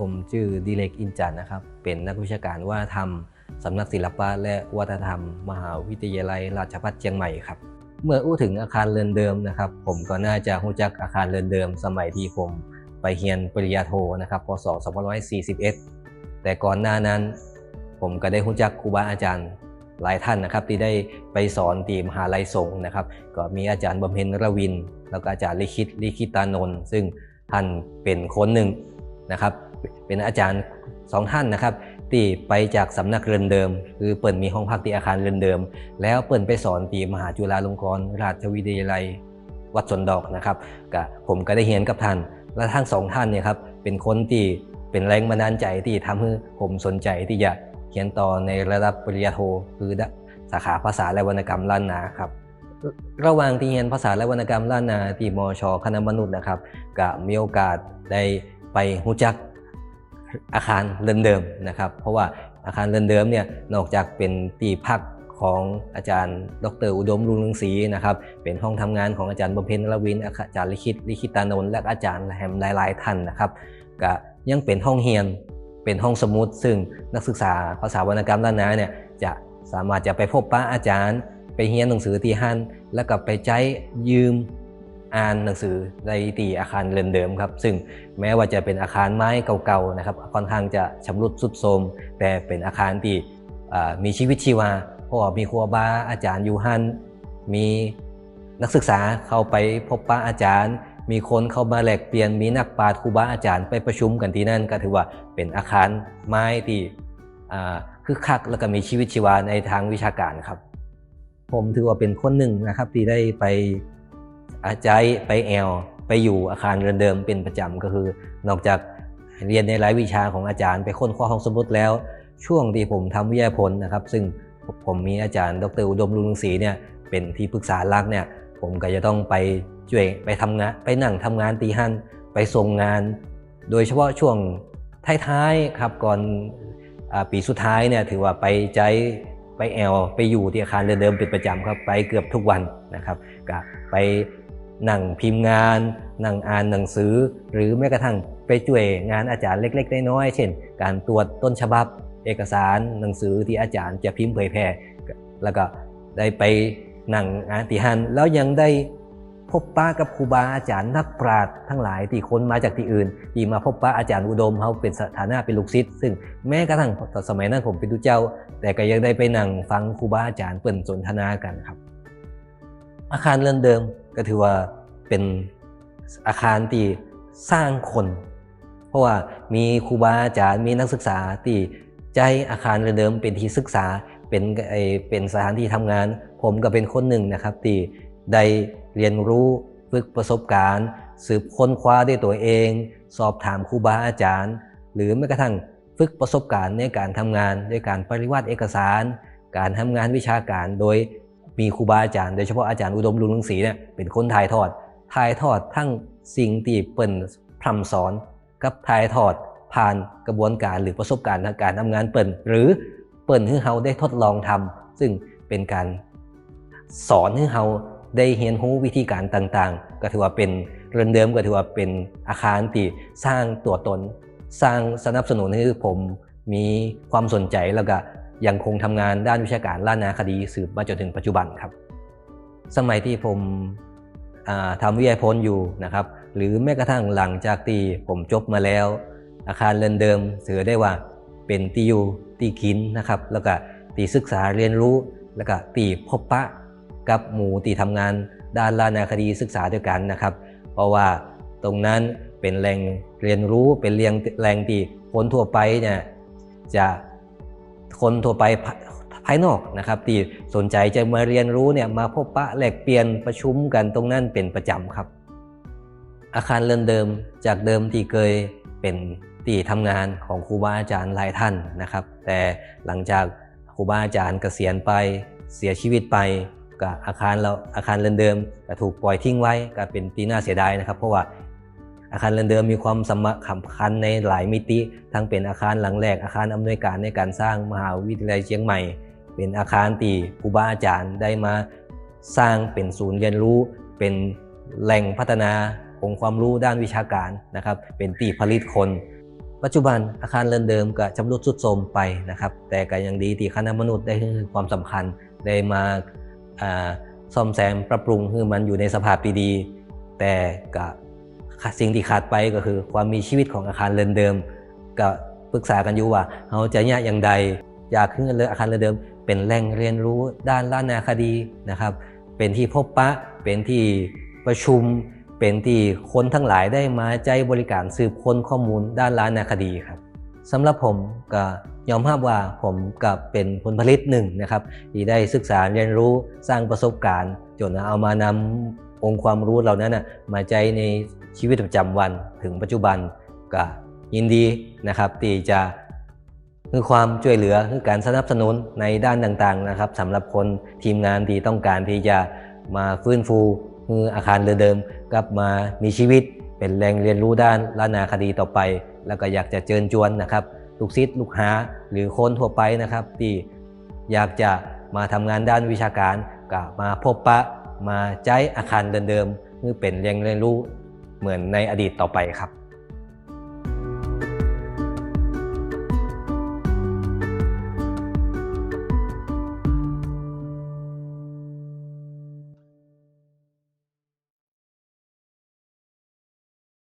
ผมชื่อดิเลกอินจันนะครับ เป็นนักวิชาการว่าทำสำนักศิลปะและวัฒนธรรม มหาวิทยาลัยราชภัฏเชียงใหม่ครับ เมื่ออู้ถึงอาคารเรือนเดิมนะครับ ผมก็น่าจะรู้จักอาคารเรือนเดิม สมัยที่ผมไปเรียนปริญญาโทนะครับพศ2541 แต่ก่อนหน้านั้น ผมก็ได้รู้จักครูบาอาจารย์หลายท่านนะครับที่ได้ไปสอนที่มหาลัยสงฆ์นะครับ ก็มีอาจารย์บำเพ็ญรวิน แล้วก็อาจารย์ลิขิตลิขิตานนท์ซึ่งท่านเป็นคนหนึ่งนะครับ เป็นอาจารย์สองท่านนะครับที่ไปจากสำนักเรือนเดิม คือเปิดมีห้องพักที่อาคารเรือนเดิม แล้วเปิดไปสอนที่มหาจุฬาลงกรณราชวิทยาลัยวัดสนดอกนะครับก็ผมก็ได้เรียนกับท่าน และทั้งสองท่านเนี่ยครับเป็นคนที่เป็นแรงบันดาลใจที่ทำให้ผมสนใจที่จะเขียนต่อในระดับปริญญาโทคือสาขาภาษาและวรรณกรรมล้านนาครับระหว่างที่เรียนภาษาและวรรณกรรมล้านนาที่มชคณะมนุษย์นะครับก็มีโอกาสได้ไปรู้จัก อาคารเดิมๆนะครับ เพราะว่าอาคารเดิมๆเนี่ยนอกจากเป็นที่พักของอาจารย์ ดร อุดมรุ่งเรืองศรีนะครับ เป็นห้องทำงานของอาจารย์บำเพ็ญรวินอาจารย์ลิขิตลิขิตานนท์และอาจารย์แฮมหลาย ๆ ท่านนะครับก็ยังเป็นห้องเรียนเป็นห้องสมุด ซึ่งนักศึกษาภาษาวรรณกรรมล้านนาเนี่ยจะสามารถจะไปพบปะอาจารย์ ไปเรียนหนังสือที่หันแล้วก็ไปใช้ยืม อ่านหนังสือในตีอาคารเรือนเดิมครับซึ่งแม้ว่าจะเป็นอาคารไม้เก่าๆนะครับค่อนข้างจะชำรุดทรุดโทรมแต่เป็นอาคารที่มีชีวิตชีวาเพราะว่ามีครูบาอาจารย์อยู่หันมีนักศึกษาเข้าไปพบปะอาจารย์ มีคนเข้ามาแลกเปลี่ยนมีนักปราชญ์ครูบาอาจารย์ไปประชุมกันที่นั่นก็ถือว่าเป็นอาคารไม้ที่คึกคักแล้วก็มีชีวิตชีวาในทางวิชาการครับ ผมถือว่าเป็นคนหนึ่งนะครับที่ได้ไป อาจายไปแอลไปอยู่อาคารเรือนเดิมเป็นประจำก็คือ นอกจากเรียนในรายวิชาของอาจารย์ไปค้นคว้าห้องสมุดแล้ว ช่วงที่ผมทำวิทยาผลนะครับ ซึ่งผมมีอาจารย์ ดรอุดมรุ่งศรีเนี่ยเป็นที่ปรึกษาหลักเนี่ยผมก็จะต้องไปช่วยไปทำงานไปนั่งทำงานตีหันไปส่งงาน โดยเฉพาะช่วงท้ายๆครับก่อนอปีสุดท้ายเนี่ยถือว่าไปใจ ไปแอลไปอยู่ที่อาคารเรือเดิมเป็นประจำครับไปเกือบทุกวันนะครับก็ไปนั่งพิมพ์งาน นั่งอ่านหนังสือ หรือแม้กระทั่งไปช่วยงานอาจารย์เล็ก ๆ น้อยๆเช่น การตรวจต้นฉบับ เอกสารหนังสือที่อาจารย์จะพิมพ์เผยแพร่แล้วก็ได้ไปนั่งอ่านติหันแล้วยังได้ พบป้ากับครูบาอาจารย์นักปราชญ์ทั้งหลายที่คนมาจากที่อื่น ที่มาพบป้าอาจารย์อุดมเขาเป็นสถานะเป็นลูกศิษย์ซึ่งแม้กระทั่งสมัยนั้นผมเป็นดูเจ้า แต่ก็ยังได้ไปนั่งฟังครูบาอาจารย์เปิ่นสนทนากันครับ อาคารเรือนเดิมก็ถือว่าเป็นอาคารที่สร้างคน เพราะว่ามีครูบาอาจารย์มีนักศึกษาที่ใจอาคารเรือนเดิมเป็นที่ศึกษาเป็นไอเป็นสถานที่ทำงาน ผมก็เป็นคนหนึ่งนะครับที่ได้ เรียนรู้ฝึกประสบการณ์ สืบค้นคว้าด้วยตัวเอง สอบถามครูบาอาจารย์ หรือแม้กระทั่งฝึกประสบการณ์ในการทำงานด้วยการปริวัติเอกสาร การทำงานวิชาการโดยมีครูบาอาจารย์โดยเฉพาะอาจารย์อุดมรุ่งเรืองศรีเนี่ยเป็นคนถ่ายทอดถ่ายทอดทั้งสิ่งที่เปิ่นพร่ำสอนกับถ่ายทอดผ่านกระบวนการหรือประสบการณ์ทางการทำงานเปิ่นหรือเปิ่นให้เราได้ทดลองทำซึ่งเป็นการสอนให้เรา ได้เรียนรู้วิธีการต่างๆ ก็ถือว่าเป็นเรือนเดิมก็ถือว่าเป็นอาคารที่สร้างตัวตน สร้างสนับสนุนให้ผมมีความสนใจแล้วก็ยังคงทำงานด้านวิชาการล้านนาคดีสืบมาจนถึงปัจจุบันครับ สมัยที่ผมอ่าทำวิทยาพลอยู่นะครับ หรือแม้กระทั่งหลังจากที่ผมจบมาแล้ว อาคารเรือนเดิมถือได้ว่าเป็นที่อยู่ที่กินนะครับ แล้วก็ที่ศึกษาเรียนรู้แล้วก็ที่พบปะ กับหมู่ที่ทำงานด้านล้านาคดีศึกษาด้วยกันนะครับ เพราะว่าตรงนั้นเป็นแหล่งเรียนรู้เป็นเรียงแหล่งที่คนทั่วไปเนี่ยจะคนทั่วไปภาภายนอกนะครับที่สนใจจะมาเรียนรู้เนี่ยมาพบปะแลกเปลี่ยนประชุมกันตรงนั้นเป็นประจำครับ อาคารเรือนเดิมจากเดิมที่เคยเป็นที่ทำงานของครูบาอาจารย์หลายท่านนะครับ แต่หลังจากครูบาอาจารย์เกษียณไปเสียชีวิตไป ก็อาคารเราอาคารเรือนเดิมก็ถูกปล่อยทิ้งไว้ก็เป็นตีหน่าเสียดายนะครับ เพราะว่าอาคารเรือนเดิมมีความสำคัญในหลายมิติ ทั้งเป็นอาคารหลังแรกอาคารอำนวยการในการสร้างมหาวิทยาลัยเชียงใหม่ เป็นอาคารที่ครูบาอาจารย์ได้มาสร้างเป็นศูนย์เรียนรู้ เป็นแหล่งพัฒนาองค์ความรู้ด้านวิชาการนะครับ เป็นที่ผลิตคน ปัจจุบันอาคารเรือนเดิมก็ชำรุดทรุดโทรมไปนะครับ แต่ก็ยังดีที่คณะมนุษย์ได้ให้ความสำคัญได้มา ซ่อมแซมปรับปรุงให้มันอยู่ในสภาพดีๆแต่ก็สิ่งที่ขาดไปก็คือ ความมีชีวิตของอาคารเรือนเดิมก็ปรึกษากันอยู่ว่าเราจะเนี่ยอย่างใดอยากขึ้นเลยอาคารเรือนเดิม เป็นแหล่งเรียนรู้ด้านล้านนาคดีนะครับ เป็นที่พบปะเป็นที่ประชุม เป็นที่คนทั้งหลายได้มาใจบริการสืบค้นข้อมูลด้านล้านนาคดีครับสำหรับผมก็ยอมรับว่าผมกับเป็นผลผลิตหนึ่งนะครับที่ได้ศึกษาเรียนรู้สร้างประสบการณ์จนเอามานำองค์ความรู้เหล่านั้นนะมาใจในชีวิตประจำวันถึงปัจจุบันก็ยินดีนะครับที่จะคือความช่วยเหลือคือการสนับสนุนในด้านต่างๆนะครับสำหรับคนทีมงานที่ต้องการที่จะมาฟื้นฟูคืออาคารเรือเดิมกลับมามีชีวิตเป็นแหล่งเรียนรู้ด้านล้านนาคดีต่อไป แล้วก็อยากจะเชิญชวนนะครับ ลูกศิษย์ลูกหา หรือคนทั่วไปนะครับ ที่อยากจะมาทำงานด้านวิชาการก็มาพบปะมาใช้อาคารเดิมๆเพื่อเป็นแหล่งเรียนรู้เหมือนในอดีตต่อไปครับ